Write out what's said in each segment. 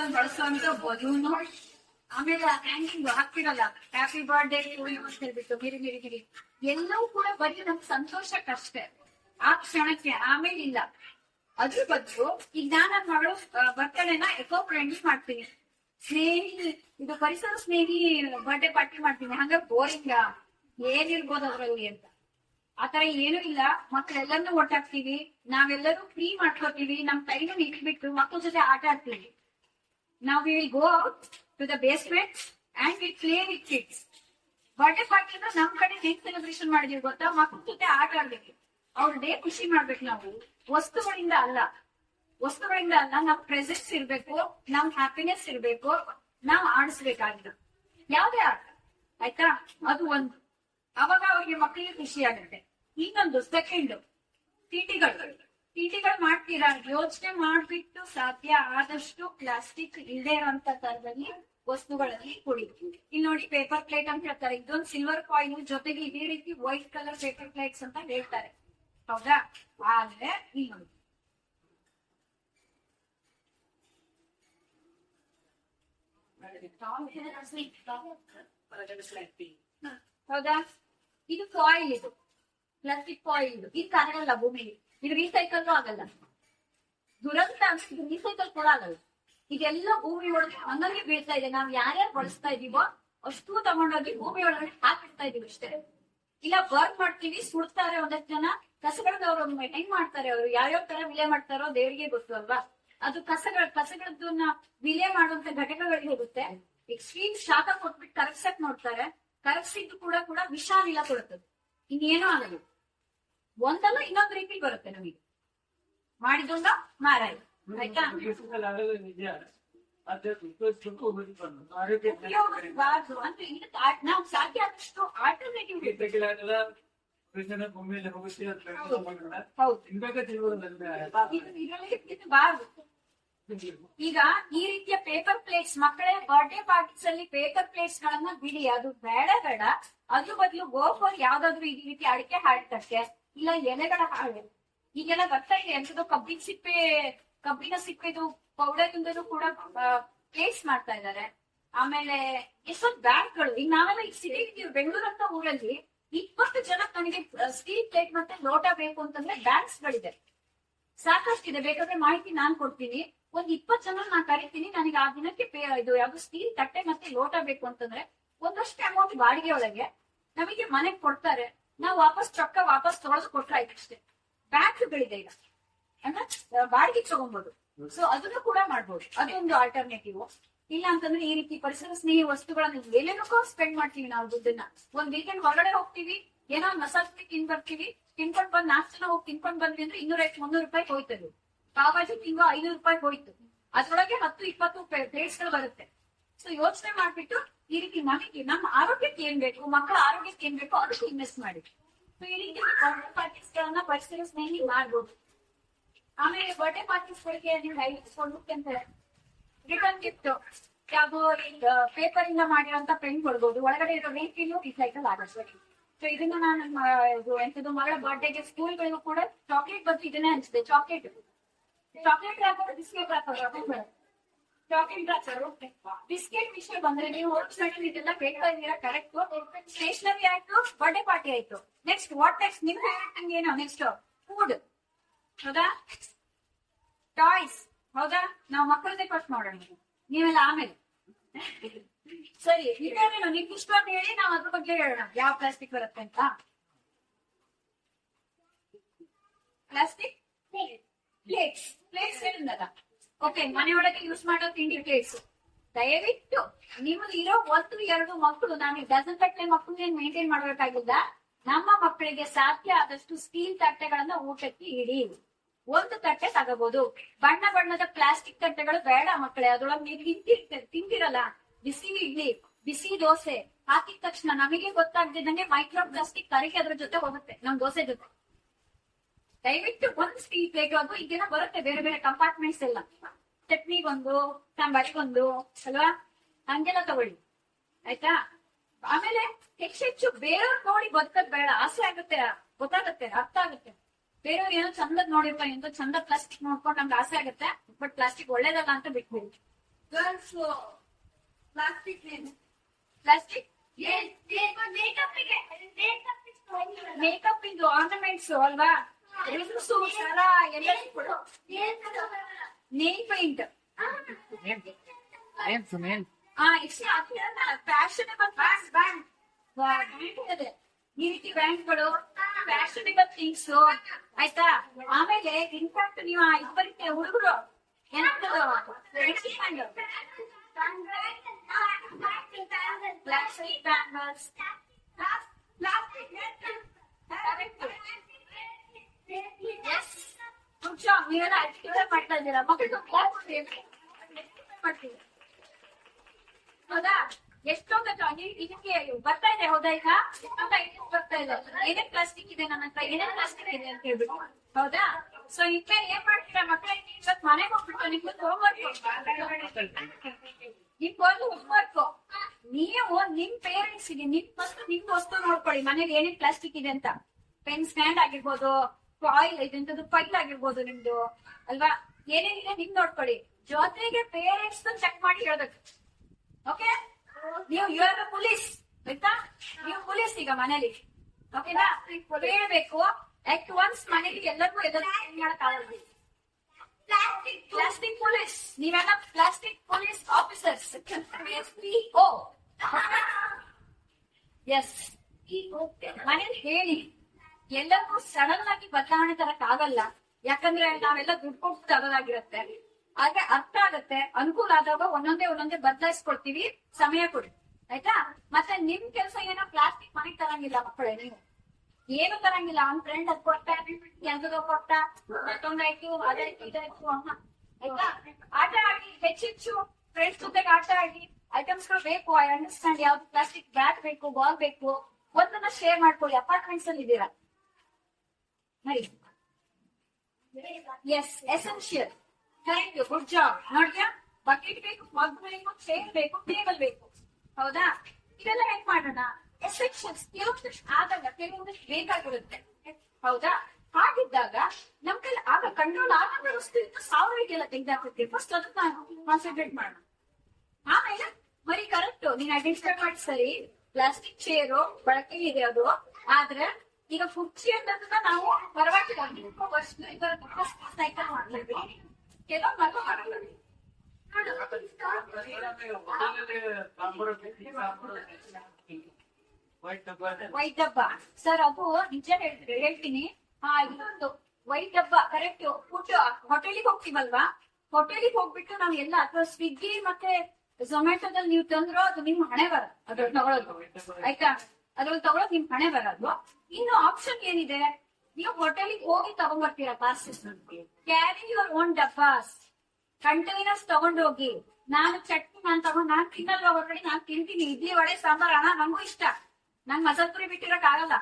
ಅಲ್ಲಿ ಬಳಸುವಂತ ನೋಡಿ. ಆಮೇಲೆ ಹ್ಯಾಂಗಿಂಗ್ ಹಾಕ್ತಿರಲ್ಲ. ಹ್ಯಾಪಿ ಬರ್ಡೇ ಅಂತ ಹೇಳ್ಬಿಟ್ಟು ಮಿರಿ ಮಿರಿ ಗಿರಿ ಎಲ್ಲವೂ ಕೂಡ ಬರೀ ನಮ್ ಸಂತೋಷಕ್ಕಷ್ಟೇ. ಆ ಕ್ಷಣಕ್ಕೆ ಆಮೇಲೆ ಇಲ್ಲ. ಅದ್ರ ಬದಲು ಈಗ ಮಾಡೋ ಬರ್ತಡೇನ ಎಕೋ ಫ್ರೆಂಡ್ಲಿ ಮಾಡ್ತೀನಿ. ಸ್ನೇಹಿ ಇದು ಪರಿಸರ ಸ್ನೇಹಿ ಬರ್ಡೇ ಪಾರ್ಟಿ ಮಾಡ್ತೀನಿ. ಹಂಗ ಬೋರಿಂಗ ಏನಿರ್ಬೋದು ಅದ್ರಲ್ಲಿ ಅಂತ. ಆತರ ಏನೂ ಇಲ್ಲ. ಮಕ್ಕಳೆಲ್ಲರನ್ನೂ ಒಟ್ಟಾಗ್ತೀವಿ ನಾವೆಲ್ಲರೂ ಫ್ರೀ ಮಾಡ್ಕೋತೀವಿ. ನಮ್ ಟೈಮ್ ಇಟ್ಬಿಟ್ಟು ಮಕ್ಕಳ ಜೊತೆ ಆಟ ಆಡ್ತೀವಿ. ನಾವು will go out to the basement and we play with kids birthday party ಅಂದ್ರೆ ನಮ್ ಕಡೆ ಹೆಂಗ್ ಸೆಲೆಬ್ರೇಷನ್ ಮಾಡಿದೀವಿ ಗೊತ್ತಾ? ಮಕ್ಕಳ ಜೊತೆ ಆಟ ಆಡ್ಬೇಕು ಅವ್ರ ಡೇ ಖುಷಿ ಮಾಡ್ಬೇಕು ನಾವು. ವಸ್ತುಗಳಿಂದ ಅಲ್ಲ. ವಸ್ತುಗಳಿಂದ ಅಲ್ಲ, ನಮ್ ಪ್ರೆಸೆನ್ಸ್ ಇರ್ಬೇಕು, ನಮ್ ಹ್ಯಾಪಿನೆಸ್ ಇರ್ಬೇಕು, ನಾವ್ ಆಡಿಸ್ಬೇಕಾಗಿದ್ದು. ಯಾವ್ದೇ ಆಟ, ಆಯ್ತಾ? ಅದು ಒಂದು. ಅವಾಗ ಅವ್ರಿಗೆ ಮಕ್ಕಳಿಗೆ ಖುಷಿ ಆಗುತ್ತೆ. ಇನ್ನೊಂದು ಸೆಕೆಂಡ್ ಟಿಟಿಗಳು ಟಿಟಿಗಳು ಮಾಡ್ತೀರಾ? ಯೋಚನೆ ಮಾಡ್ಬಿಟ್ಟು ಸಾಧ್ಯ ಆದಷ್ಟು ಪ್ಲಾಸ್ಟಿಕ್ ಇಲ್ಲದೆ ಇರೋಂತ ತರದಲ್ಲಿ ವಸ್ತುಗಳಲ್ಲಿ ಕೊಡಿ ಇಲ್ಲಿ ನೋಡಿ ಪೇಪರ್ ಪ್ಲೇಟ್ ಅಂತ ಹೇಳ್ತಾರೆ. ಇದೊಂದು ಸಿಲ್ವರ್ ಕಾಯಿನ್ ಜೊತೆಗೆ ಇದೇ ರೀತಿ ವೈಟ್ ಕಲರ್ ಪೇಪರ್ ಪ್ಲೇಟ್ಸ್ ಅಂತ ಹೇಳ್ತಾರೆ. ಹೌದಾ? ಆದ್ರೆ ಇಲ್ಲಿ ನೋಡಿ. ಹೌದಾ? ಇದು ಫಾಯಿಲ್ ಇದು. ಪ್ಲಾಸ್ಟಿಕ್ ಫಾಯಿಲ್ ಇದು ಇದು ಕನ್ನಡ ಭೂಮಿಗೆ ಇದು ರೀಸೈಕಲ್ ಆಗಲ್ಲ. ದುರಂತ ಇದು ರೀಸೈಕಲ್ ಕೂಡ ಆಗಲ್ಲ. ಇದೆಲ್ಲ ಭೂಮಿ ಒಳಗೆ ಹಂಗಂಗೆ ಬೀಳ್ತಾ ಇದೆ. ನಾವ್ ಯಾರ್ಯಾರು ಬಳಸ್ತಾ ಇದೀವೋ ಅಷ್ಟು ತಗೊಂಡೋಗಿ ಭೂಮಿ ಒಳಗಡೆ ಹಾಕಿಡ್ತಾ ಇದೀವಿ ಅಷ್ಟೇ. ಇಲ್ಲ ಬರ್ನ್ ಮಾಡ್ತೀವಿ, ಸುಡ್ತಾರೆ ಒಂದಷ್ಟು ಜನ. ಕಸಗಳನ್ನ ಅವ್ರು ಹೆಂಗ್ ಮಾಡ್ತಾರೆ ಅವರು? ಯಾವ್ಯಾವ ತರ ವಿಲೆ ಮಾಡ್ತಾರೋ ದೇವರಿಗೆ ಗೊತ್ತು ಅಲ್ವಾ? ಅದು ಕಸಗಳ ಕಸಗಳದ್ದನ್ನ ವಿಲೆ ಮಾಡುವಂತ ಘಟಕಗಳಿಗೆ ಹೋಗುತ್ತೆ. ಎಕ್ಸ್ಟ್ರೀಮ್ ಶಾಖ ಕೊಟ್ಬಿಟ್ಟು ಕರಗ್ಸಕ್ ನೋಡ್ತಾರೆ. ಕರಗ್ಸಿದ್ದು ಕೂಡ ಕೂಡ ವಿಷಾನಿಲ ಕೊಡುತ್ತದೆ ಇನ್ನೇನೋ ಆಗಲ್ಲ. ಒಂದಲ್ಲ ಇನ್ನೊಂದು ರೀತಿ ಬರುತ್ತೆ ನಮಗೆ. ಮಾಡಿದೊಂದ ಮಾರಾಯ ಆಯ್ತಾ? ಉಪಯೋಗಿಸ್ಬಾರ್ದು. ಅಂದ್ರೆ ಇದಕ್ಕೆ ನಾವು ಸಾಧ್ಯ ಆದಷ್ಟು ಆಲ್ಟರ್ನೇಟಿವ್ ಇರಬಾರ್ದು ಈಗ ಈ ರೀತಿಯ ಪೇಪರ್ ಪ್ಲೇಟ್ಸ್ ಮಕ್ಕಳ ಬರ್ಡೇ ಪಾರ್ಟೀಸ್ ಅಲ್ಲಿ ಪೇಪರ್ ಪ್ಲೇಟ್ಸ್ ಗಳನ್ನ ಬಿಡಿ. ಅದು ಬೇಡ ಬೇಡ. ಅದ್ರ ಬದಲು ಗೋಫೋರ್ ಯಾವ್ದಾದ್ರು ಈ ರೀತಿ ಅಡಿಕೆ ತಟ್ಟೆ ಇಲ್ಲ, ಎಲೆಗಳ ಹಾಗೆ. ಈಗೆಲ್ಲ ಬರ್ತಾ ಇದೆ ಎಂತದೋ ಕಬ್ಬಿನ ಸಿಪ್ಪೆ, ಕಬ್ಬಿನ ಸಿಪ್ಪೆದು ಪೌಡರ್ ಇಂದಲೂ ಕೂಡ ಪ್ಲೇಸ್ ಮಾಡ್ತಾ ಇದ್ದಾರೆ. ಆಮೇಲೆ ಎಷ್ಟೊಂದು ಬ್ಯಾಗ್ಗಳು, ಈಗ ನಾವೆಲ್ಲ ಈಗ ಸಿಟಿ ಇದ್ದೀವಿ, ಬೆಂಗಳೂರು ಅಂತ ಊರಲ್ಲಿ, ಇಪ್ಪತ್ತು ಜನ ನನಗೆ ಸ್ಟೀಲ್ ಪ್ಲೇಟ್ ಮತ್ತೆ ಲೋಟ ಬೇಕು ಅಂತಂದ್ರೆ ಬ್ಯಾಗ್ಸ್ ಗಳಿದೆ. ಸಾಕಷ್ಟಿದೆ, ಬೇಕಾದ್ರೆ ಮಾಹಿತಿ ನಾನ್ ಕೊಡ್ತೀನಿ. ಒಂದ್ ಇಪ್ಪತ್ತು ಜನ ನಾನ್ ಕರಿತೀನಿ, ನನಗೆ ಆ ದಿನಕ್ಕೆ ಇದು ಯಾವ್ದು ಸ್ಟೀಲ್ ತಟ್ಟೆ ಮತ್ತೆ ಲೋಟ ಬೇಕು ಅಂತಂದ್ರೆ ಒಂದಷ್ಟು ಅಮೌಂಟ್ ಬಾಡಿಗೆ ಒಳಗೆ ನಮಗೆ ಮನೆಗ್ ಕೊಡ್ತಾರೆ. ನಾವು ವಾಪಸ್ ರೊಕ್ಕ ವಾಪಸ್ ತಗೊಳೋದು ಕೊಟ್ರೆ ಆಯ್ತು ಅಷ್ಟೇ. ಬ್ಯಾಂಕ್ಗಳಿದೆ ಈಗ. ಅಂದ್ರೆ ಬಾಡಿಗೆ ತಗೊಬಹುದು ಸೊ ಅದನ್ನು ಕೂಡ ಮಾಡ್ಬೋದು. ಅದೊಂದು ಆಲ್ಟರ್ನೇಟಿವ್ ಇಲ್ಲ ಅಂತಂದ್ರೆ ಈ ರೀತಿ ಪರಿಸರ ಸ್ನೇಹಿ ವಸ್ತುಗಳನ್ನ ಎಲ್ಲೇನಕ್ಕೂ ಸ್ಪೆಂಡ್ ಮಾಡ್ತೀವಿ ನಾವು ದುಡ್ಡನ್ನ. ಒಂದ್ ವೀಕೆಂಡ್ ಹೊರಗಡೆ ಹೋಗ್ತೀವಿ, ಏನೋ ಮಸಾಜ್ ತಿಂದ್ ಬರ್ತೀವಿ ತಿನ್ಕೊಂಡ್ ಬಂದ್ ನಾಲ್ಕು ಜನ ಹೋಗಿ ತಿನ್ಕೊಂಡ್ ಬಂದ್ವಿ ಅಂದ್ರೆ ಇನ್ನೂರ ಮುನ್ನೂರು ರೂಪಾಯಿ ಹೋಯ್ತದು. ಪಾವಾಜಿ ತಿಂಗೋ ಐನೂರು ರೂಪಾಯಿ ಹೋಯ್ತು. ಅದ್ರೊಳಗೆ ಹತ್ತು, ಇಪ್ಪತ್ತು ಪ್ಲೇಟ್ಸ್ಗಳು ಬರುತ್ತೆ. ಸೊ ಯೋಚನೆ ಮಾಡ್ಬಿಟ್ಟು ಈ ರೀತಿ ನಮಗೆ ನಮ್ಮ ಆರೋಗ್ಯಕ್ಕೆ ಏನ್ ಬೇಕು, ಮಕ್ಕಳ ಆರೋಗ್ಯಕ್ಕೆ ಏನ್ ಬೇಕು ಅದಕ್ಕೆ ಇನ್ವೆಸ್ಟ್ ಮಾಡಿ. ಸೊ ಈ ರೀತಿ ಬರ್ಡೇ ಪಾರ್ಟೀಸ್ ಗಳನ್ನ ಪರಿಸರ ಸ್ನೇಹಿ ಮಾಡ್ಬೋದು. ಆಮೇಲೆ ಬರ್ಡೇ ಪಾರ್ಟೀಸ್ ಗಳಿಗೆ ನೀವು ಹೇಳ್ಕೊಂಡು ಅಂತ ರಿಟರ್ನ್ ಗಿಫ್ಟ್ ಯಾವ್ದೋ ಪೇಪರ್ ಇಂದ ಮಾಡಿರೋಂತ ಪ್ರಿಂಟ್ ಕೊಡ್ಬೋದು. ಒಳಗಡೆ ಇರೋ ರೀತಿಯೂ ರಿಸೈಕಲ್ ಆಗುತ್ತೆ. ಸೊ ಇದನ್ನ ನಾನು ಎಂಥದ್ದು ಮಗಳ ಬರ್ಡೇಗೆ ಸ್ಕೂಲ್ಗಳಿಗೂ ಕೂಡ ಚಾಕ್ಲೇಟ್ ಬಂದು ಇದನ್ನೇ ಅನ್ಸುತ್ತೆ chocolate chocolate wrapper biscuit wrapper biscuit ವಿಷಯ ಬಂದ್ರೆ ನೀವು ಇದೆಲ್ಲ ಕೇಳ್ತಾ ಇದೀರಾ ಕರೆಕ್ಟ್ ಸ್ಟೇಷನರಿ ಆಯ್ತು ಬರ್ಡೇ ಪಾರ್ಟಿ ಆಯ್ತು. ನೆಕ್ಸ್ಟ್ ವಾಟ್ ನೆಕ್ಸ್ಟ್ ನಿಮ್ ಫೇವ್ರೆಟ್ ಏನು? ನೆಕ್ಸ್ಟ್ ಫುಡ್ ಹೌದಾ? ಟಾಯ್ಸ್ ಹೌದಾ? ನಾವು ಮಕ್ಕಳದೇ ಫಸ್ಟ್ ಮಾಡೋಣ ನೀವೆಲ್ಲ ಆಮೇಲೆ. ಸರಿ ಇದೇನೇನು ನಿಮ್ಗೆ ಇಷ್ಟವಾಗಿ ಹೇಳಿ, ನಾವು ಅದ್ರ ಬಗ್ಗೆ ಹೇಳೋಣ. ಯಾವ ಪ್ಲಾಸ್ಟಿಕ್ ಬರುತ್ತೆ ಅಂತ? ಪ್ಲಾಸ್ಟಿಕ್ ಪ್ಲೇಟ್ಸ್ ಪ್ಲೇಟ್ಸ್ ಹೇಳಿದ್ನಲ್ಲ ಓಕೆ ಮನೆಯೊಳಗೆ ಯೂಸ್ ಮಾಡೋ ತಿಂಡಿ ಪ್ಲೇಟ್ಸ್ ದಯವಿಟ್ಟು ನೀವು ಇರೋ ಒಂದು, ಎರಡು ಮಕ್ಕಳು, ನಾನು ಡಜನ್ ತಟ್ಟೆ ಮಕ್ಕಳನ್ನ ಮೇಂಟೈನ್ ಮಾಡಬೇಕಾಗಿಲ್ಲ. ನಮ್ಮ ಮಕ್ಕಳಿಗೆ ಸಾಧ್ಯ ಆದಷ್ಟು ಸ್ಟೀಲ್ ತಟ್ಟೆಗಳನ್ನ ಊಟಕ್ಕೆ ಇಡಿ. ಒಂದು ತಟ್ಟೆ ತಗೋಬಹುದು ಬಣ್ಣ ಬಣ್ಣದ ಪ್ಲಾಸ್ಟಿಕ್ ತಟ್ಟೆಗಳು ಬೇಡ ಮಕ್ಕಳೇ, ಅದ್ರೊಳಗೆ ನೀವು ತಿಂತಿರಲ್ಲ ಬಿಸಿ ಇಡ್ಲಿ, ಬಿಸಿ ದೋಸೆ ಹಾಕಿದ ತಕ್ಷಣ ನಮಗೆ ಗೊತ್ತಾಗ್ದಿದ್ದಂಗೆ ಮೈಕ್ರೋ ಪ್ಲಾಸ್ಟಿಕ್ ಕರಿಕೆ ಅದ್ರ ಜೊತೆ ಹೋಗುತ್ತೆ, ನಮ್ ದೋಸೆ ಜೊತೆ. ದಯವಿಟ್ಟು ಒಂದು ಸ್ಪೀಡ್ ಪ್ಲೇಟ್ ಅದು ಈಗೇನ ಬರುತ್ತೆ ಬೇರೆ ಬೇರೆ ಕಂಪಾರ್ಟ್ಮೆಂಟ್ಸ್ ಎಲ್ಲ. ಚಟ್ನಿಗೊಂದು ಸಾಂಬಾರಿಗೊಂದು ಅಲ್ವಾ? ಹಂಗೆಲ್ಲ ತಗೊಳ್ಳಿ. ಆಯ್ತಾ? ಆಮೇಲೆ ಹೆಚ್ಚು ಹೆಚ್ಚು ಬೇರೆಯವ್ರು ನೋಡಿ ಬದುಕದ್ ಬೇಡ. ಆಸೆ ಆಗುತ್ತೆ ಗೊತ್ತಾಗುತ್ತೆ ಅರ್ಥ ಆಗುತ್ತೆ. ಬೇರೆಯವ್ರು ಏನೋ ಚಂದದ್ ನೋಡಿರ್ತಾರೆ ಎಂತ ಚಂದ ಪ್ಲಾಸ್ಟಿಕ್ ನೋಡ್ಕೊಂಡು ನಮ್ಗೆ ಆಸೆ ಆಗುತ್ತೆ. ಬಟ್ ಪ್ಲಾಸ್ಟಿಕ್ ಒಳ್ಳೇದಲ್ಲ ಅಂತ ಬಿಟ್ಬಿಡಿ. ಗರ್ಲ್ಸ್ ಪ್ಲಾಸ್ಟಿಕ್ ಪ್ಲಾಸ್ಟಿಕ್ ಮೇಕಪ್ ಇದು ಆರ್ನಮೆಂಟ್ಸ್ ಅಲ್ವಾ? ನೇಲ್ ಪೇಂಟ್ ಈ ರೀತಿ ಬ್ಯಾಂಡ್ಗಳು ಫ್ಯಾಷನಬಲ್ ಥಿಂಗ್ಸ್ ಆಯ್ತಾ? ಆಮೇಲೆ ಇನ್ಫ್ಯಾಕ್ಟ್ ನೀವು ಇದು ಬರೀತೆ ಹುಡುಗರು ಎಂತದು ಪ್ಲಾಸ್ಟಿಕ್ ಬ್ಯಾಂಗಲ್ಸ್ ಮುಂಚೆ ನೀವೆಲ್ಲ ಅಡ್ಮಿಟ್ ಹೌದಾ? ಎಷ್ಟೊಂದು ಇದಕ್ಕೆ ಬರ್ತಾ ಇದೆ, ಹೌದಾ ಈಗ? ಬರ್ತಾ ಇದೆ? ಪ್ಲಾಸ್ಟಿಕ್ ಇದೆ ನನ್ನ ಹತ್ರ? ಏನೇನ್ ಇದೆ ಅಂತ ಹೇಳ್ಬಿಟ್ಟು? ಹೌದಾ? ಸೊ ಇನ್ಮೇಲೆ ಏನ್ ಮಾಡ್ತೀರಾ ಮಕ್ಕಳಿಗೆ ಇವತ್ತು ಮನೆಗೆ ಹೋಗ್ಬಿಟ್ಟು ನಿಮ್ಗೆ ಹೋಮ್ವರ್ಕ್ ನಿಮ್ ಒಂದು ಹೋಮ್ವರ್ಕ್ ನೀವು ನಿಮ್ ಪೇರೆಂಟ್ಸ್ಗೆ, ನಿಮ್ ಫಸ್ಟ್ ನಿಮ್ ವಸ್ತು ನೋಡ್ಕೊಳ್ಳಿ ಮನೇಲಿ ಏನೇನ್ ಪ್ಲಾಸ್ಟಿಕ್ ಇದೆ ಅಂತ. ಪೆನ್ ಸ್ಟ್ಯಾಂಡ್ ಆಗಿರ್ಬೋದು ಆಯಿಲ್ ಇದೆಂತದ್ದು ಫೈಲ್ ಆಗಿರ್ಬೋದು ನಿಮ್ದು ಅಲ್ವಾ? ಏನೇನಿದೆ ನಿಮ್ ನೋಡ್ಕೊಳ್ಳಿ. ಜೊತೆಗೆ ಪೇರೆಂಟ್ಸ್ ಚೆಕ್ ಮಾಡಿ ಹೇಳ್ಬೇಕು ಓಕೆ ನೀವು ಯು ಆರ್ ಪೊಲೀಸ್ ಆಯ್ತಾ? ನೀವು ಪೊಲೀಸ್ ಈಗ ಮನೇಲಿ. ಓಕೆನಾ ಹೇಳ್ಬೇಕು ಅಟ್ ಒನ್ಸ್ ಮನೇಲಿ ಎಲ್ಲರಿಗೂ ಎಲ್ಲರಿಗೂ ಪ್ಲಾಸ್ಟಿಕ್ ಪೊಲೀಸ್ ನೀವೆಲ್ಲ ಪ್ಲಾಸ್ಟಿಕ್ ಪೊಲೀಸ್ ಆಫೀಸರ್ಸ್ ಎಸ್ ಮನೇಲಿ ಹೇಳಿ. ಎಲ್ಲರಿಗೂ ಸಡನ್ ಆಗಿ ಬದಲಾವಣೆ ತರಕ್ ಆಗಲ್ಲ. ಯಾಕಂದ್ರೆ ನಾವೆಲ್ಲ ದುಡ್ಡು ಕೊಟ್ಟು ತರೋದಾಗಿರುತ್ತೆ. ಆದ್ರೆ ಅರ್ಥ ಆಗತ್ತೆ. ಅನುಕೂಲ ಆದಾಗ ಒಂದೊಂದೇ ಒಂದೊಂದೇ ಬದಲಾಯಿಸ್ಕೊಡ್ತೀವಿ ಸಮಯ ಕೊಡಿ. ಆಯ್ತಾ? ಮತ್ತೆ ನಿಮ್ ಕೆಲಸ ಏನೋ ಪ್ಲಾಸ್ಟಿಕ್ ಮನೆಗ್ ತರಂಗಿಲ್ಲ ಮಕ್ಕಳೇ ನೀವು. ಏನು ತರಂಗಿಲ್ಲ. ಅವ್ನ್ ಫ್ರೆಂಡ್ ಅದ್ ಕೊಟ್ಟ ಎಂತದೋ ಕೊಟ್ಟ ಮತ್ತೊಂದಾಯ್ತು ಅದಾಯ್ತು ಇದಾಯ್ತು ಅಮ್ಮ. ಆಯ್ತಾ? ಆಟ ಆಡಿ, ಹೆಚ್ಚೆಚ್ಚು ಫ್ರೆಂಡ್ಸ್ ಜೊತೆಗೆ ಆಟ ಆಡಿ ಐಟಮ್ಸ್ಗಳು ಬೇಕು. ಐ ಅಂಡರ್ಸ್ಟ್ಯಾಂಡ್ ಯಾವ್ದು ಪ್ಲಾಸ್ಟಿಕ್ ಬ್ಯಾಟ್ ಬೇಕು ಬಾಲ್ ಬೇಕು. ಒಂದನ್ನ ಶೇರ್ ಮಾಡ್ಕೊಳ್ಳಿ. ಅಪಾರ್ಟ್ಮೆಂಟ್ಸ್ ಅಲ್ಲಿ ಇದ್ದೀರಾ yes essential thank you good job ನೋಡ್ಯಾ bucket ಬೇಕು ಮಗ್ ಬೇಕು ಚೇರ್ ಬೇಕು ಟೇಬಲ್ ಬೇಕು. ಹೌದಾ? ಇದೆಲ್ಲ ಹೆಂಗ್ ಮಾಡೋಣ? ಎಸೆನ್ಷಿಯಲ್ಸ್ ಕೆಲವೊಂದಷ್ಟು ಆದಾಗ ಕೆಲವೊಂದಷ್ಟು ಬೇಕಾಗಿರುತ್ತೆ. ಹೌದಾ? ಹಾಗಿದ್ದಾಗ ನಮ್ ಕೈಲಿ ಆಗ ಕಂಟ್ರೋಲ್ ಆಗದ ವಸ್ತು ಇತ್ತು. ಸಾವಿರಕ್ಕೆಲ್ಲ ತೆಗ್ದಾಕ್ತಿರ್ತೀವಿ ಫಸ್ಟ್ ಅದನ್ನ ಕಾನ್ಸಂಟ್ರೇಟ್ ಮಾಡೋಣ. ಆಮೇಲೆ ಬರೀ ಕರೆಕ್ಟ್ ನೀನ್ ಐಡೆಂಟಿಫೈ ಮಾಡಿ ಸರಿ. ಪ್ಲಾಸ್ಟಿಕ್ ಚೇರು ಬಳಕೆ ಇದೆ ಅದು. ಆದ್ರೆ ಈಗ ಕುರ್ಚಿ ಅನ್ನೋದನ್ನ ನಾವು ಇದರ ಸೈಕಲ್ ಮಾಡ್ಲೇಬೇಕು ಕೆಲವು ಮಗು ಮಾಡಲ್ಲ. ವೈಟ್ ಡಬ್ಬ. ಸರ್ ಅದು ನಿಜ ಹೇಳ್ತೀನಿ ಹೇಳ್ತೀನಿ. ಹಾ ಇದೊಂದು ವೈಟ್ ಡಬ್ಬ. ಕರೆಕ್ಟ್ ಫುಡ್ ಹೋಟೆಲಿಗೆ ಹೋಗ್ತೀವಲ್ವಾ? ಹೋಟೆಲಿಗೆ ಹೋಗ್ಬಿಟ್ಟು ನಾವು ಎಲ್ಲ ಅಥವಾ ಸ್ವಿಗ್ಗಿ ಮತ್ತೆ ಝೊಮ್ಯಾಟೋದಲ್ಲಿ ನೀವು ತಂದ್ರೋ ಅದು ನಿಮ್ ಹಣೆ ಬರ ಅದ್ರಲ್ಲಿ ತಗೊಳೋದು. ಆಯ್ತಾ? ಅದ್ರಲ್ಲಿ ತಗೊಳೋದು ನಿಮ್ ಹಣೆ ಬರೋದು ಇನ್ನು ಆಪ್ಷನ್ ಏನಿದೆ? ನೀವು ಹೋಟೆಲಿಗೆ ಹೋಗಿ ತಗೊಂಡ್ಬರ್ತೀರಾ ಪಾರ್ಸಲ್ ಕ್ಯಾರಿ ಯುವರ್ ಓನ್ ಡಬ್ಬಾಸ್ ಕಂಟೈನರ್ಸ್ ತಗೊಂಡೋಗಿ. ನಾನು ಚಟ್ನಿ ನಾನು ತಗೊಂಡ್, ನಾನ್ ತಿನ್ನಲ್ಲ ಹೊರಗಡೆ? ನಾನ್ ತಿಂತೀನಿ. ಇಡ್ಲಿ, ವಡೆ, ಸಾಂಬಾರ್ ಅಣ್ಣ ನಂಗೂ ಇಷ್ಟ. ನಂಗ್ ಮಸಲ್ಪುರಿ ಪುರಿ ಬಿಟ್ಟಿರಕ್ ಆಗಲ್ಲ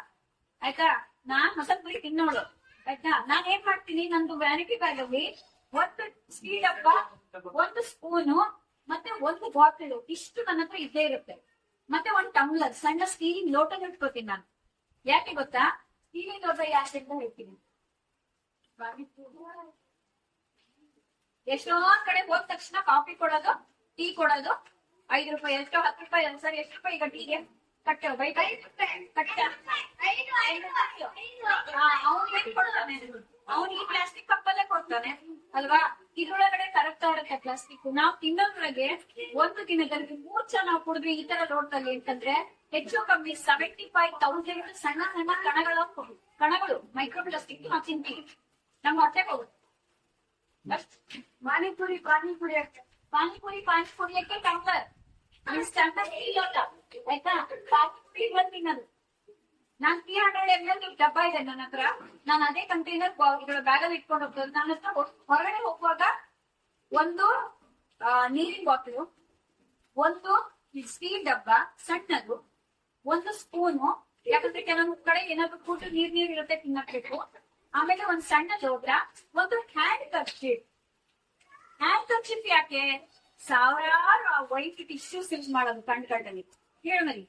ಆಯ್ತಾ? ನಾನ್ ಮಸಾಲ ಪುರಿ ತಿನ್ನೋಳು. ಆಯ್ತಾ? ನಾನ್ ಏನ್ ಮಾಡ್ತೀನಿ? ನಂದು ವ್ಯಾನಿಟಿ ಬ್ಯಾಗ್ ಅಲ್ಲಿ ಒಂದು ಸ್ಟೀಲ್ ಡಬ್ಬ, ಒಂದು ಸ್ಪೂನು ಮತ್ತೆ ಒಂದು ಬಾಟಲ್ ಇಷ್ಟು ನನ್ನ ಹತ್ರ ಇದ್ದೇ ಇರುತ್ತೆ. ಮತ್ತೆ ಒಂದ್ ಟಮ್ಲರ್ ಸಣ್ಣ ಸ್ಟೀಲಿನ ಲೋಟ ಇಟ್ಕೋತೀನಿ ನಾನು. ಯಾಕೆ ಗೊತ್ತಾ? ಇಲ್ಲಿ ದೊಡ್ಡ ಯಾಕೆ ಅಂತ ಹೇಳ್ತೀನಿ ಎಷ್ಟೊಂದ್ ಕಡೆ ಹೋದ ತಕ್ಷಣ ಕಾಫಿ ಕೊಡೋದು, ಟೀ ಕೊಡೋದು. ಐದು ರೂಪಾಯಿ, ಎಷ್ಟೋ ಹತ್ತು ರೂಪಾಯಿ ಸರ್ ಎಷ್ಟು ರೂಪಾಯಿ ಈಗ ಟೀಗೆ? ಕಟ್ಟೆ, ಬೈ ಕಟ್ಟ. ಅವ್ನು ಏನ್ ಕೊಡ್ತಾನೆ? ಈ ಪ್ಲಾಸ್ಟಿಕ್ ಕಪ್ಪಲ್ಲೇ ಕೊಡ್ತಾನೆ, ಅಲ್ವಾ? ಇದ್ರೊಳಗಡೆ ಕರಗ್ತಾ ಇರುತ್ತೆ ಪ್ಲಾಸ್ಟಿಕ್ ನಾವು ತಿನ್ನೋದ್ರೊಳಗೆ ಒಂದು ದಿನದಲ್ಲಿ ಮೂರ್ ಜನ ನಾವು ಕುಡಿದ್ವಿ ಈ ತರ ಲೋಟದಲ್ಲಿ ಅಂತಂದ್ರೆ ಹೆಚ್ಚು ಕಮ್ಮಿ ಸೆವೆಂಟಿ ಫೈವ್ ತೌಸಂಡ್ ಸಣ್ಣ ಸಣ್ಣ ಕಣಗಳ ಕಣಗಳು ಮೈಕ್ರೋಪ್ಲಾಸ್ಟಿಕ್ ನಾವು ತಿಂತೀವಿ ನಮ್ಮ ಹೊಟ್ಟೆ ಹೋಗುತ್ತೆ ಪಾನಿಪುರಿ ಪಾನಿಪುರಿ ಪಾನಿಪುರಿ ಪಾನಿಪುರಿ ಯಾಕೆ ಟಂಬ್ಲರ್ ಟಂಬ್ಲರ್ ಟೀ ಲೋಟ ಆಯ್ತಾ? ಪಾನಿಪುರಿ ಬಂದ್ ತಿನ್ನೋದು ನಾನ್ ತ್ರೀ ಡಬ್ಬ ಇದೆ ನನ್ನ ಹತ್ರ. ನಾನು ಅದೇ ಕಂಟೈನರ್ ಇದ್ರ ಬ್ಯಾಗ್ ಅಲ್ಲಿ ಇಟ್ಕೊಂಡು ಹೋಗ್ತದೆ ನನ್ನ ಹತ್ರ ಹೊರಗಡೆ ಹೋಗುವಾಗ ಒಂದು ನೀರಿನ ಬಾಟಲು ಒಂದು ಸ್ಟೀಲ್ ಡಬ್ಬ, ಸಣ್ಣದು ಒಂದು ಸ್ಪೂನು ಯಾಕಂದ್ರೆ ಕೆಲವೊಂದು ಕಡೆ ಏನಾದ್ರು ಕೂಟು ನೀರ್ ನೀರ್ ಇರುತ್ತೆ ತಿನ್ನಬೇಕು ಆಮೇಲೆ ಒಂದ್ ಸಣ್ಣ ಲೋಟ ಒಂದು ಹ್ಯಾಂಡ್ ಕರ್ಚಿಪ್ ಹ್ಯಾಂಡ್ ಕರ್ಚಿಪ್ ಯಾಕೆ? ಸಾವಿರಾರು ವೈಟ್ ಟಿಶ್ಯೂಸ್ ಯೂಸ್ ಮಾಡೋದು ಕಣ್ ಕಣ್ಣಲ್ಲಿ ಹೇಳ ಮರಿ.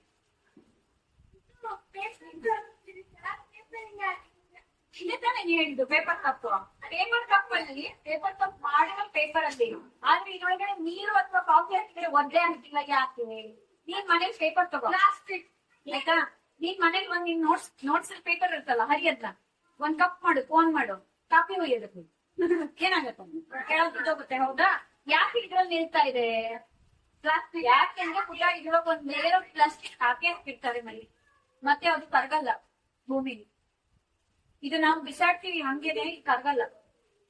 ಹೇಳಿದ್ದು ಪೇಪರ್ ಕಪ್ ಪೇಪರ್ ಕಪ್ ಅಲ್ಲಿ ಪೇಪರ್ ಕಪ್ ಮಾಡಿರೋ ಪೇಪರ್ ಅಲ್ಲಿ ಆದ್ರೆ ಇದ್ರೊಳಗಡೆ ನೀರು ಅಥವಾ ಕಾಫಿ ಹಾಕಿದ್ರೆ ಒದ್ದೆ ಅಂತಿಲ್ಲ ಯಾಕೆ? ನೀನ್ ಮನೇಲಿ ಪೇಪರ್ ತಗೋ. ಪ್ಲಾಸ್ಟಿಕ್ ಆಯ್ತಾ? ನೀನ್ ಮನೇಲಿ ಒಂದ್ ನಿನ್ ನೋಟ್ಸ್ ನೋಟ್ಸ್ ಅಲ್ಲಿ ಪೇಪರ್ ಇರ್ತಲ್ಲ, ಹರಿಯದ್ನ? ಒಂದ್ ಕಪ್ ಮಾಡು ಫೋನ್ ಮಾಡು. ಕಾಫಿ ಒಯ್ಯೋದಕ್ಕೆ ಏನಾಗತ್ತ? ಕೆಳಗ್ ಹೌದಾ? ಯಾಕೆ ಇದ್ರಲ್ಲಿ ನಿಲ್ತಾ ಇದೆ? ಯಾಕೆ ಅಂದ್ರೆ ಪುಟ ಇದ್ರೊಳಗ್ ಒಂದ್ ಲೇಯರ್ ಪ್ಲಾಸ್ಟಿಕ್ ಹಾಕಿ ಹಾಕಿರ್ತಾರೆ ಮನೆ. ಮತ್ತೆ ಅದು ಕರಗಲ್ಲ ಭೂಮಿಲಿ ಇದು ನಾವು ಬಿಸಾಡ್ತೀವಿ, ಹಂಗೇನೆ ಕರ್ಗಲ್ಲ.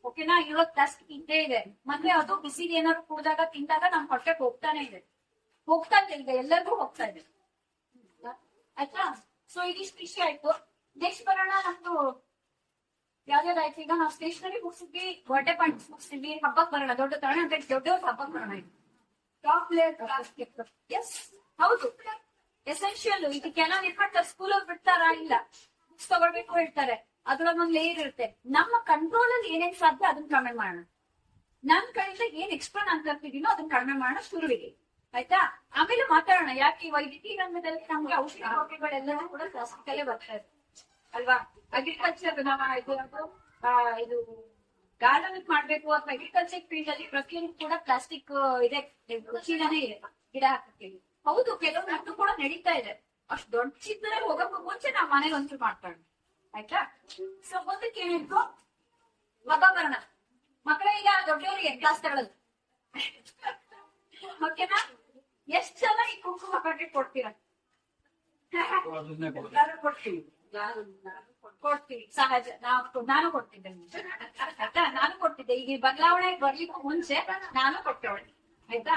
ಓಕೆನಾ? ಇವಾಗ ಪ್ಲಾಸ್ಟಿಕ್ ಇದ್ದೇ ಇದೆ. ಮತ್ತೆ ಅದು ಬಿಸಿ ಏನಾದ್ರು ಕುಡ್ದಾಗ, ತಿಂದಾಗ ನಮ್ ಹೊಟ್ಟೆಗೆ ಹೋಗ್ತಾನೆ ಇದೆ. ಹೋಗ್ತಾ ಇದೆ ಈಗ, ಎಲ್ಲರಿಗೂ ಹೋಗ್ತಾ ಇದೆ. ಆಯ್ತಾ? ಸೊ ಇದಿಷ್ಟು ವಿಷಯ ಆಯ್ತು. ನೆಕ್ಸ್ಟ್ ಬರೋಣ ನಮ್ದು ಯಾವ್ದಾಯ್ತು ಈಗ ನಾವು ಸ್ಟೇಷನರಿ ಮುಗಿಸಿದ್ವಿ ಬರ್ಡೇ ಪಾಯಿಂಟ್ಸ್ ಮುಗಿಸಿದ್ವಿ ಹಬ್ಬಕ್ಕೆ ಬರೋಣ. ದೊಡ್ಡ ತರಣ ಅಂತ ದೊಡ್ಡ ಹಬ್ಬಕ್ ಬರೋಣ ಇದು ಲೇಯರ್ ಎಸ್ ಹೌದು. ಎಸೆನ್ಷಿಯಲ್ ಇದು ಕೆಲವ್ ಇಟ್ಬಿಡ್ತಾರೆ ಸ್ಕೂಲ್ ಅಲ್ಲಿ ಬಿಡ್ತಾರ? ಇಲ್ಲ. ಬುಕ್ಸ್ ತಗೊಳ್ಬೇಕು ಹೇಳ್ತಾರೆ. ಅದ್ರೊಳಗೆ ಒಂದ್ ಲೇಯರ್ ಇರುತ್ತೆ. ನಮ್ಮ ಕಂಟ್ರೋಲ್ ಅಲ್ಲಿ ಏನೇನ್ ಸಾಧ್ಯ, ಅದನ್ನ ಕಡಿಮೆ ಮಾಡೋಣ. ನನ್ನ ಕೈಯಿಂದ ಏನ್ ಎಕ್ಸ್ಟ್ರಾ ನಾನ್ ಅದನ್ನ ಕಡಿಮೆ ಮಾಡೋಣ ಶುರುವಿಗೆ. ಆಯ್ತಾ? ಆಮೇಲೆ ಮಾತಾಡೋಣ. ಯಾಕೆ ವೈದ್ಯಕೀಯ ರಂಗದಲ್ಲಿ ನಮ್ಗೆ ಔಷಧಿ ಕೊಟ್ಟಿಗಳೆಲ್ಲವೂ ಕೂಡ ಅಲ್ಲೇ ಬರ್ತಾ ಇದೆ ಅಲ್ವಾ? ಅಗ್ರಿಕಲ್ಚರ್ ನಾವು ಇದು ಯಾವ್ದು, ಆ, ಇದು ಗಾರ್ಡನ್ ಮಾಡ್ಬೇಕು ಅಥವಾ ಅಗ್ರಿಕಲ್ಚರ್ ಫೀಲ್ಡ್ ಅಲ್ಲಿ ಪ್ರತಿಯೊಂದು ಕೂಡ ಪ್ಲಾಸ್ಟಿಕ್ ಇದೆ. ಚೀಲನೇ ಇದೆ ಗಿಡ ಹಾಕಕ್ಕೆ ಹೌದು ಕೆಲವೊಂದು ಕೂಡ ನಡೀತಾ ಇದೆ. ಅಷ್ಟು ದೊಡ್ಡ ಚಿತ್ರ ಹೋಗಕ್ಕೂ ಮುಂಚೆ ನಾವು ಮನೇಲಿ ಒಂಚೂರು ಆಯ್ತಾ? ಸೊ ಮುಂದಕ್ಕೆ ಏನಿತ್ತು ಹಬ್ಬ ಬರೋಣ ಮಕ್ಕಳಿಗೆ ದೊಡ್ಡವರಿಗೆ ಕ್ಲಾಸ್ ತಗೊಳ್ಳೋದು. ಓಕೆನಾ ಎಷ್ಟ್ ಜನ ಈ ಕುಂಕುಮ ಕಟ್ಟಿ ಕೊಡ್ತೀರ? ಕೊಡ್ತೀವಿ ಸಹಜ. ನಾವು ನಾನು ಕೊಡ್ತಿದ್ದೆ. ಆಯ್ತಾ ನಾನು ಕೊಡ್ತಿದ್ದೆ. ಈಗ ಬದಲಾವಣೆ ಬರ್ಲಿಕ್ಕೂ ಮುಂಚೆ ನಾನು ಕೊಟ್ಟವಳೆ. ಆಯ್ತಾ?